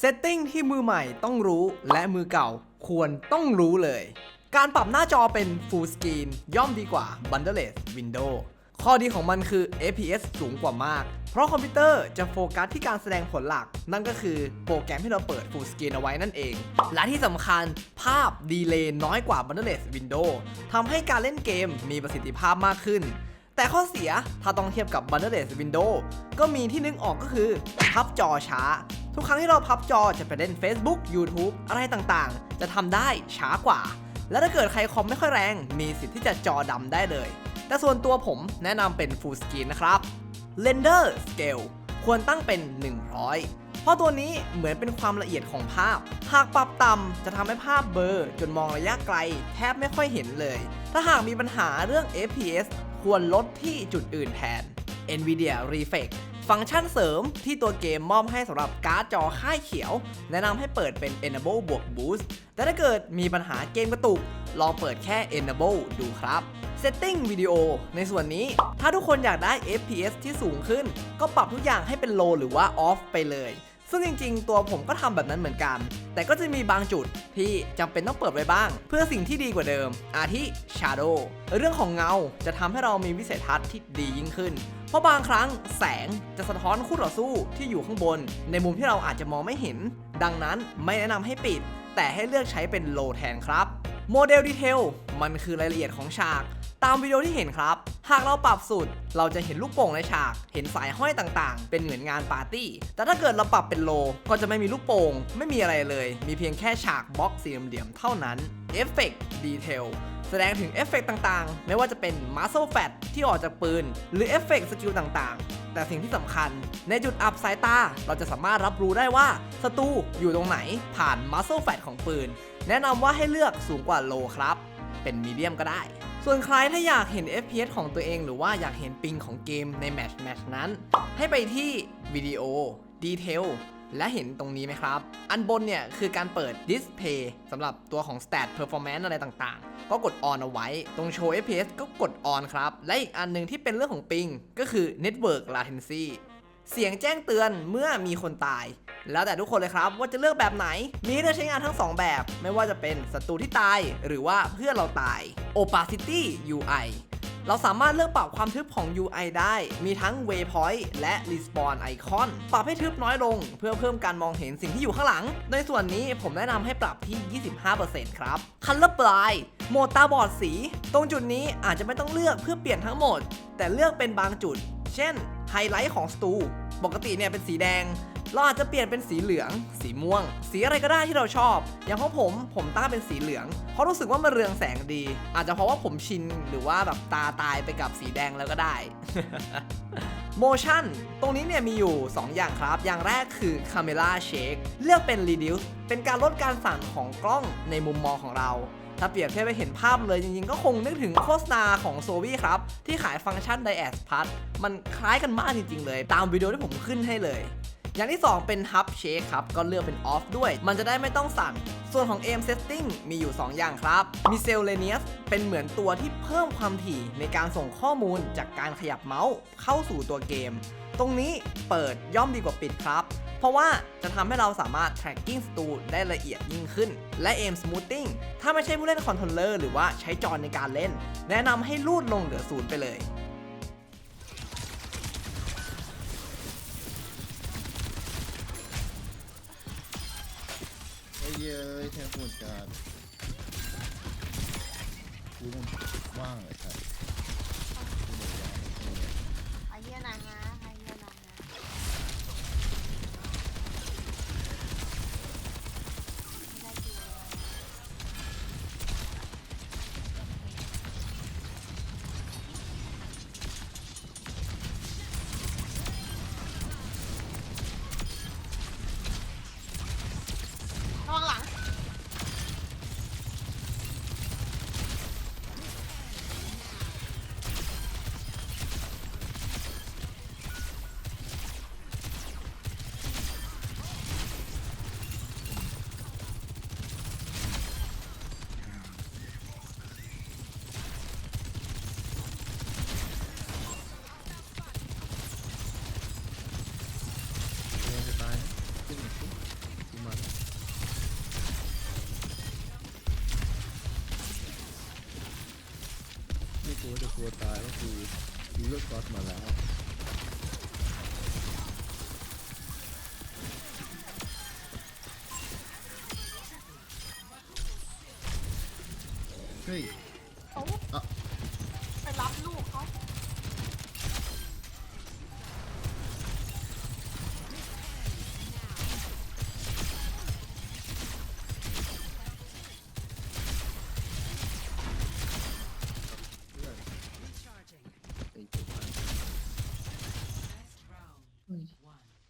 เซตติ้งที่มือใหม่ต้องรู้และมือเก่าควรต้องรู้เลย การปรับหน้าจอเป็น Full Screen ย่อมดีกว่า Bundleless Window ข้อดีของมันคือ FPS สูงกว่ามาก เพราะคอมพิวเตอร์จะโฟกัสที่การแสดงผลหลัก นั่นก็คือโปรแกรมที่เราเปิด Full Screen เอาไว้นั่นเอง และที่สำคัญภาพดีเลย์น้อยกว่า Bundleless Window ทำให้การเล่นเกมมีประสิทธิภาพมากขึ้นแต่ข้อเสียถ้าต้องเทียบกับ Bundleless Window ก็มีที่นึกออกก็คือ พับจอช้า ทุกครั้งที่เราพับจอจะไปเล่น Facebook YouTube อะไรต่างๆ จะทำได้ช้ากว่า และถ้าเกิดใครคอมไม่ค่อยแรง มีสิทธิ์ที่จะจอดำได้เลย แต่ส่วนตัวผมแนะนำเป็น Full Screen นะครับ Render Scale ควรตั้งเป็น 100 เพราะตัวนี้เหมือนเป็นความละเอียดของภาพ หากปรับต่ำจะทำให้ภาพเบลอจนมองระยะไกล แทบไม่ค่อยเห็นเลย ถ้าหากมีปัญหาเรื่อง FPS ควรลดที่จุดอื่นแทน NVIDIA Reflex ฟังก์ชันเสริมที่ตัวเกมมอบให้สำหรับการ์ดจอค่ายเขียว แนะนำให้เปิดเป็น Enable บวก Boost แต่ถ้าเกิดมีปัญหาเกมกระตุก ลองเปิดแค่ Enable ดูครับ Setting วิดีโอในส่วนนี้ถ้าทุกคนอยากได้ FPS ที่สูงขึ้น ก็ปรับทุกอย่างให้เป็น Low หรือว่า Off ไปเลย ซึ่งจริงๆ ตัวผมก็ทำแบบนั้นเหมือนกัน แต่ก็จะมีบางจุดที่จำเป็นต้องเปิดไว้บ้าง เพื่อสิ่งที่ดีกว่าเดิม อาทิ Shadow เรื่องของเงาจะทำให้เรามีวิสัยทัศน์ที่ดียิ่งขึ้น เพราะบางครั้งแสงจะสะท้อนคู่ต่อสู้ที่อยู่ข้างบน ในมุมที่เราอาจจะมองไม่เห็น ดังนั้นไม่แนะนำให้ปิด แต่ให้เลือกใช้เป็น Low แทนครับ โมเดลดีเทลมันคือรายละเอียดของฉาก ตามวิดีโอที่เห็นครับ หากเราปรับสุด เราจะเห็นลูกโป่งในฉาก เห็นสายห้อยต่างๆ เป็นเหมือนงานปาร์ตี้ แต่ถ้าเกิดเราปรับเป็นโล ก็จะไม่มีลูกโป่ง ไม่มีอะไรเลย มีเพียงแค่ฉากบล็อกสี่เหลี่ยมเท่านั้นเอฟเฟกต์ดีเทลแสดงถึงเอฟเฟกต์ต่างๆ ไม่ว่าจะเป็น Muscle Fat ที่ออกจากปืน หรือเอฟเฟกต์สกิลต่างๆ แต่สิ่งที่สำคัญ ในจุดอับสายตา เราจะสามารถรับรู้ได้ว่าศัตรูอยู่ตรงไหนผ่าน Muscle Fat ของปืน แนะนำว่าให้เลือกสูงกว่าโลครับ เป็นมีเดียมก็ได้ ส่วนใครถ้าอยากเห็น FPS ของตัวเองหรือว่าอยากเห็นปิงของเกมในแมตช์แมตช์นั้น ให้ไปที่วิดีโอดีเทลและเห็นตรงนี้ไหมครับ อันบนเนี่ยคือการเปิด Display สำหรับตัวของ Stat Performance อะไรต่างๆ ก็กด On เอาไว้ ตรงโชว์ FPS ก็กด On ครับ และอีกอันหนึ่งที่เป็นเรื่องของปิงก็คือ Network Latency เสียงแจ้งเตือนเมื่อมีคนตาย แล้วแต่ทุกคนเลยครับว่าจะเลือกแบบไหน มีให้เลือกใช้งานทั้ง 2 แบบ ไม่ว่าจะเป็นศัตรูที่ตายหรือว่าเพื่อนเราตาย Opacity UI เราสามารถเลือกปรับความทึบของ UI ได้ มีทั้ง Waypoint และ Respawn Icon ปรับให้ทึบน้อยลง เพื่อเพิ่มการมองเห็นสิ่งที่อยู่ข้างหลัง ในส่วนนี้ผมแนะนำให้ปรับที่ 25%ครับ Color Blind โหมดตาบอดสี ตรงจุดนี้อาจจะไม่ต้องเลือกเพื่อเปลี่ยนทั้งหมด แต่เลือกเป็นบางจุด เช่น ไฮไลท์ของสตู ปกติเนี่ยเป็นสีแดง เราอาจจะเปลี่ยนเป็นสีเหลือง สีม่วง สีอะไรก็ได้ที่เราชอบ อย่างของผม ผมตั้งเป็นสีเหลือง เพราะรู้สึกว่ามันเรืองแสงดี อาจจะเพราะว่าผมชินหรือว่าแบบตาตายไปกับสีแดงแล้วก็ได้ motion ตรงนี้เนี่ยมีอยู่ 2 อย่างครับ อย่างแรกคือ camera shake เลือกเป็น reduce เป็นการลดการสั่นของกล้องในมุมมองของเรา ถ้าเปรียบเทียบไปเห็นภาพเลยจริงๆ ก็คงนึกถึงโฆษณาของโซวี่ครับ ที่ขายฟังก์ชันไดแอสพัทมันคล้ายกันมากจริงๆเลย ตามวิดีโอที่ผมขึ้นให้เลย อย่างที่ 2 เป็น Hub Shake ครับ ก็เลือกเป็น Off ด้วย มันจะได้ไม่ต้องสั่น ส่วนของ Aim Setting มีอยู่ 2 อย่างครับมี Miscellaneous เป็นเหมือนตัวที่เพิ่มความถี่ในการส่งข้อมูลจากการขยับเมาส์เข้าสู่ตัวเกม ตรงนี้เปิดย่อมดีกว่าปิดครับเพราะว่าจะทำให้เราสามารถ tracking สตูได้ละเอียดยิ่งขึ้น และ aim smoothing ถ้าไม่ใช่ผู้เล่นคอนโทรลเลอร์หรือว่าใช้จอในการเล่น แนะนำให้ลูดลงเหลือศูนย์ไปเลย เย้ยแทงปวดการกูมันว่างเลยครับไอเหี้ยนะฮะไอ้เหี้ยนะฮะ ว่าจะกลัวตายก็คือดูเลือกก๊อสมาแล้วเฮ้ย